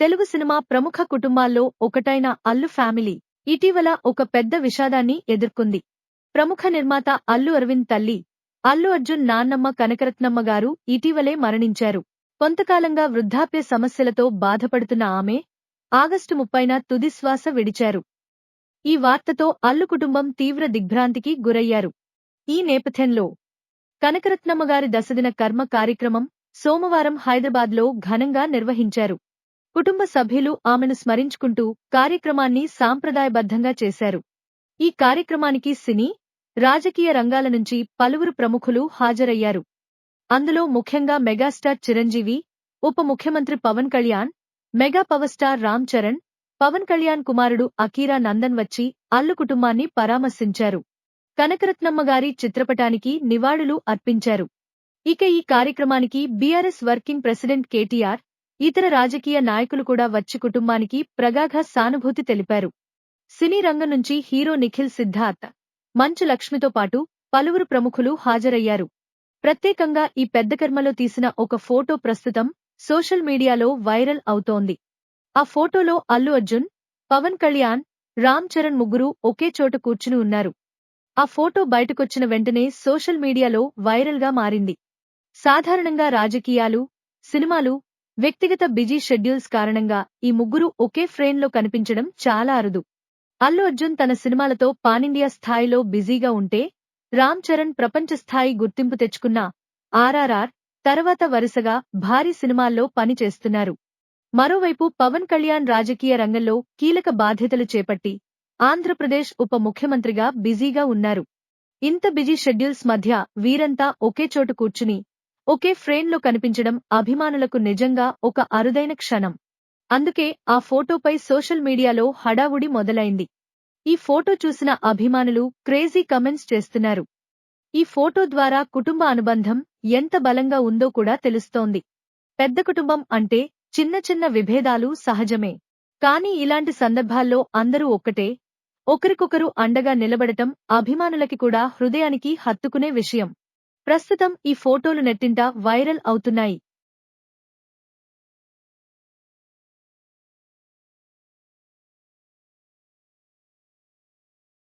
Telugu cinema ప్రముఖ కుటుంబాల్లో ఒకటైన అల్లు ఫ్యామిలీ ఇటీవల ఒక పెద్ద విషాదాన్ని ఎదుర్కొంది. ప్రముఖ నిర్మాత అల్లు అరవింద్ తల్లి అల్లు అర్జున్ నాన్నమ్మ కనకరత్నమ్మ గారు ఇటీవలే మరణించారు. కొంతకాలంగా వృద్ధాప్య సమస్యలతో బాధపడుతున్న ఆమె ఆగస్టు ముప్పైన తుదిశ్వాస విడిచారు. ఈ వార్తతో అల్లు కుటుంబం తీవ్ర దిగ్భ్రాంతికి గురయ్యారు. ఈ నేపథ్యంలో కనకరత్నమ్మగారి దశదిన కర్మ కార్యక్రమం సోమవారం హైదరాబాద్లో ఘనంగా నిర్వహించారు. కుటుంబ సభ్యులు ఆమెను స్మరించుకుంటూ కార్యక్రమాన్ని సాంప్రదాయబద్ధంగా చేశారు. ఈ కార్యక్రమానికి సినీ రాజకీయ రంగాల నుంచి పలువురు ప్రముఖులు హాజరయ్యారు. అందులో ముఖ్యంగా మెగాస్టార్ చిరంజీవి ఉప ముఖ్యమంత్రి Pawan Kalyan mega power star Ram Charan Pawan Kalyan కుమారుడు అకీరా నందన్ వచ్చి అల్లు కుటుంబాన్ని పరామర్శించారు. కనకరత్నమ్మ గారి చిత్రపటానికి నివాళులు అర్పించారు. ఇక ఈ కార్యక్రమానికి బీఆర్ఎస్ వర్కింగ్ ప్రెసిడెంట్ కేటీఆర్ ఇతర రాజకీయ నాయకులు కూడా వచ్చి కుటుంబానికి ప్రగాఢ సానుభూతి తెలిపారు. సినీ రంగం నుంచి హీరో నిఖిల్ సిద్ధార్థ్ మంచు లక్ష్మితో పాటు పలువురు ప్రముఖులు హాజరయ్యారు. ప్రత్యేకంగా ఈ పెద్ద కర్మలో తీసిన ఒక ఫోటో ప్రస్తుతం సోషల్ మీడియాలో వైరల్ అవుతోంది. ఆ ఫోటోలో అల్లు అర్జున్ పవన్ కళ్యాణ్ రామ్ చరణ్ ముగ్గురు ఒకే చోట కూర్చుని ఉన్నారు. ఆ ఫోటో బయటకొచ్చిన వెంటనే సోషల్ మీడియాలో వైరల్గా మారింది. సాధారణంగా రాజకీయాలు సినిమాలు వ్యక్తిగత బిజీ షెడ్యూల్స్ కారణంగా ఈ ముగ్గురు ఒకే ఫ్రేమ్లో కనిపించడం చాలా అరుదు. అల్లు అర్జున్ తన సినిమాలతో పానిండియా స్థాయిలో బిజీగా ఉంటే రామ్ చరణ్ ప్రపంచ స్థాయి గుర్తింపు తెచ్చుకున్న ఆర్ఆర్ఆర్ తర్వాత వరుసగా భారీ సినిమాల్లో పనిచేస్తున్నారు. మరోవైపు పవన్ కళ్యాణ్ రాజకీయ రంగంలో కీలక బాధ్యతలు చేపట్టి ఆంధ్రప్రదేశ్ ఉప ముఖ్యమంత్రిగా బిజీగా ఉన్నారు. ఇంత బిజీ షెడ్యూల్స్ మధ్య వీరంతా ఒకే చోటు కూర్చుని ఒకే ఫ్రేమ్లో కనిపించడం అభిమానులకు నిజంగా ఒక అరుదైన క్షణం. అందుకే ఆ ఫోటోపై సోషల్ మీడియాలో హడావుడి మొదలైంది. ఈ ఫోటో చూసిన అభిమానులు క్రేజీ కమెంట్స్ చేస్తున్నారు. ఈ ఫోటో ద్వారా కుటుంబ అనుబంధం ఎంత బలంగా ఉందో కూడా తెలుస్తోంది. పెద్ద కుటుంబం అంటే చిన్న చిన్న విభేదాలు సహజమే. కానీ ఇలాంటి సందర్భాల్లో అందరూ ఒక్కటే. ఒకరికొకరు అండగా నిలబడటం అభిమానులకి కూడా హృదయానికి హత్తుకునే విషయం. ప్రస్తుతం ఈ ఫోటోలు నెట్టింట వైరల్ అవుతున్నాయి.